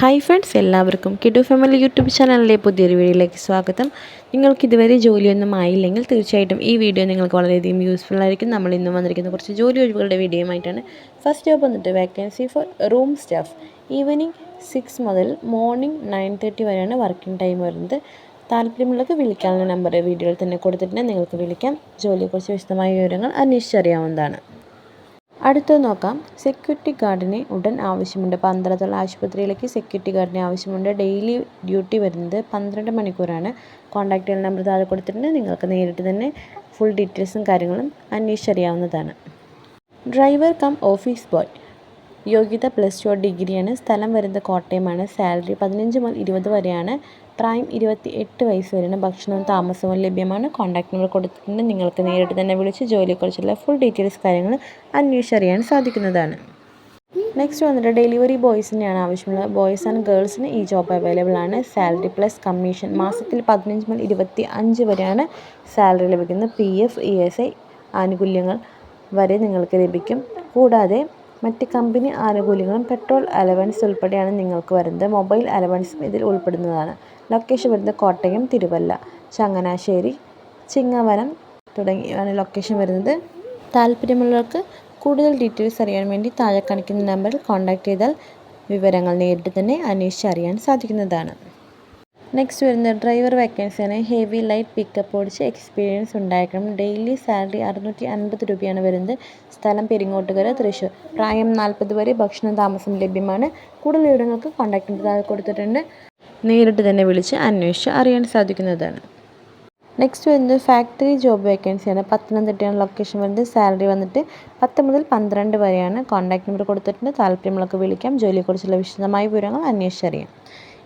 Hi friends എല്ലാവർക്കും കിഡു family YouTube ചാനലിലെ പുതിയൊരു വീഡിയോയിലേക്ക് സ്വാഗതം. നിങ്ങൾക്ക് ഇതുവരെ ജോലിയൊന്നും ആയില്ലെങ്കിൽ തീർച്ചയായിട്ടും ഈ വീഡിയോ നിങ്ങൾക്ക് വളരെയധികം യൂസ്ഫുൾ ആയിരിക്കും. നമ്മൾ ഇന്ന് വന്നിരിക്കുന്ന കുറച്ച് ജോലി ഒഴിവുകളുടെ വീഡിയോയുമായിട്ടാണ് ഫസ്റ്റ് ജോബ് വന്നിട്ട് vacancy for room staff evening six മുതൽ മോർണിംഗ് നയൻ തേർട്ടി വരെയാണ് വർക്കിംഗ് ടൈം വരുന്നത്. താല്പര്യമുള്ളവർക്ക് വിളിക്കാനുള്ള നമ്പർ വീഡിയോയിൽ തന്നെ കൊടുത്തിട്ടുണ്ട് നിങ്ങൾക്ക് വിളിക്കാം. ജോലിയെക്കുറിച്ച് വിശദമായ വിവരങ്ങൾ അന്വേഷിച്ചറിയാവുന്നതാണ്. അടുത്തത് നോക്കാം. സെക്യൂരിറ്റി ഗാർഡിനെ ഉടൻ ആവശ്യമുണ്ട്. പന്തളത്തുള്ള ആശുപത്രിയിലേക്ക് സെക്യൂരിറ്റി ഗാർഡിനെ ആവശ്യമുണ്ട്. ഡെയിലി ഡ്യൂട്ടി വരുന്നത് പന്ത്രണ്ട് മണിക്കൂറാണ്. ചെയ്യുന്ന നമ്പർ താഴെ കൊടുത്തിട്ടുണ്ട്. നിങ്ങൾക്ക് നേരിട്ട് തന്നെ ഫുൾ ഡീറ്റെയിൽസും കാര്യങ്ങളും അന്വേഷിച്ചറിയാവുന്നതാണ്. Driver cum office boy. യോഗ്യത പ്ലസ് ടു ഡിഗ്രിയാണ് സ്ഥലം വരുന്നത് കോട്ടയമാണ് സാലറി പതിനഞ്ച് മുതൽ ഇരുപത് വരെയാണ്. പ്രായം ഇരുപത്തി എട്ട് വയസ്സ് വരെയാണ്. ഭക്ഷണവും താമസവും ലഭ്യമാണ്. കോൺടാക്ട് നമ്പർ കൊടുത്തിട്ടുണ്ട്. നിങ്ങൾക്ക് നേരിട്ട് തന്നെ വിളിച്ച് ജോലിയെക്കുറിച്ചുള്ള ഫുൾ ഡീറ്റെയിൽസ് കാര്യങ്ങൾ അന്വേഷിച്ചറിയാൻ സാധിക്കുന്നതാണ്. നെക്സ്റ്റ് വന്നിട്ട് ഡെലിവറി ബോയ്സിനെയാണ് ആവശ്യമുള്ളത്. ബോയ്സ് ആൻഡ് ഗേൾസിന് ഈ ജോബ് അവൈലബിൾ ആണ്. സാലറി പ്ലസ് കമ്മീഷൻ മാസത്തിൽ പതിനഞ്ച് മുതൽ ഇരുപത്തി അഞ്ച് വരെയാണ് സാലറി ലഭിക്കുന്നത്. P F E S I ആനുകൂല്യങ്ങൾ വരെ നിങ്ങൾക്ക് ലഭിക്കും. കൂടാതെ മറ്റ് കമ്പനി ആനുകൂല്യങ്ങളും പെട്രോൾ അലവൻസ് ഉൾപ്പെടെയാണ് നിങ്ങൾക്ക് വരുന്നത്. മൊബൈൽ അലവൻസും ഇതിൽ ഉൾപ്പെടുന്നതാണ്. ലൊക്കേഷൻ വരുന്നത് കോട്ടയം തിരുവല്ല ചങ്ങനാശ്ശേരി ചിങ്ങവനം തുടങ്ങിയാണ് ലൊക്കേഷൻ വരുന്നത്. താല്പര്യമുള്ളവർക്ക് കൂടുതൽ ഡീറ്റെയിൽസ് അറിയാൻ വേണ്ടി താഴെ കാണിക്കുന്ന നമ്പറിൽ കോൺടാക്റ്റ് ചെയ്താൽ വിവരങ്ങൾ നേരിട്ട് തന്നെ അന്വേഷിച്ചറിയാൻ സാധിക്കുന്നതാണ്. നെക്സ്റ്റ് വരുന്നത് ഡ്രൈവർ വേക്കൻസിയാണ് ഹെവി ലൈറ്റ് പിക്കപ്പ് ഓടിച്ച് എക്സ്പീരിയൻസ് ഉണ്ടായിരിക്കണം. ഡെയിലി സാലറി അറുന്നൂറ്റി അൻപത് രൂപയാണ് വരുന്നത്. സ്ഥലം പെരിങ്ങോട്ടുകര തൃശ്ശൂർ. പ്രായം നാൽപ്പത് വരെ ഭക്ഷണം താമസം ലഭ്യമാണ്. കൂടുതൽ വിവരങ്ങൾക്ക് കോൺടാക്ട് നമ്പർ താഴെ കൊടുത്തിട്ടുണ്ട്. നേരിട്ട് തന്നെ വിളിച്ച് അന്വേഷിച്ച് അറിയാൻ സാധിക്കുന്നതാണ്. നെക്സ്റ്റ് വരുന്നത് ഫാക്ടറി ജോബ് വേക്കൻസിയാണ് പത്തനംതിട്ടയാണ് ലൊക്കേഷൻ വരുന്നത്. സാലറി വന്നിട്ട് പത്ത് മുതൽ പന്ത്രണ്ട് വരെയാണ്. കോൺടാക്ട് നമ്പർ കൊടുത്തിട്ടുണ്ട്. താല്പര്യമുള്ളവർക്ക് വിളിക്കാം. ജോലിയെക്കുറിച്ചുള്ള വിശദമായ വിവരങ്ങൾ അന്വേഷിച്ചറിയാം.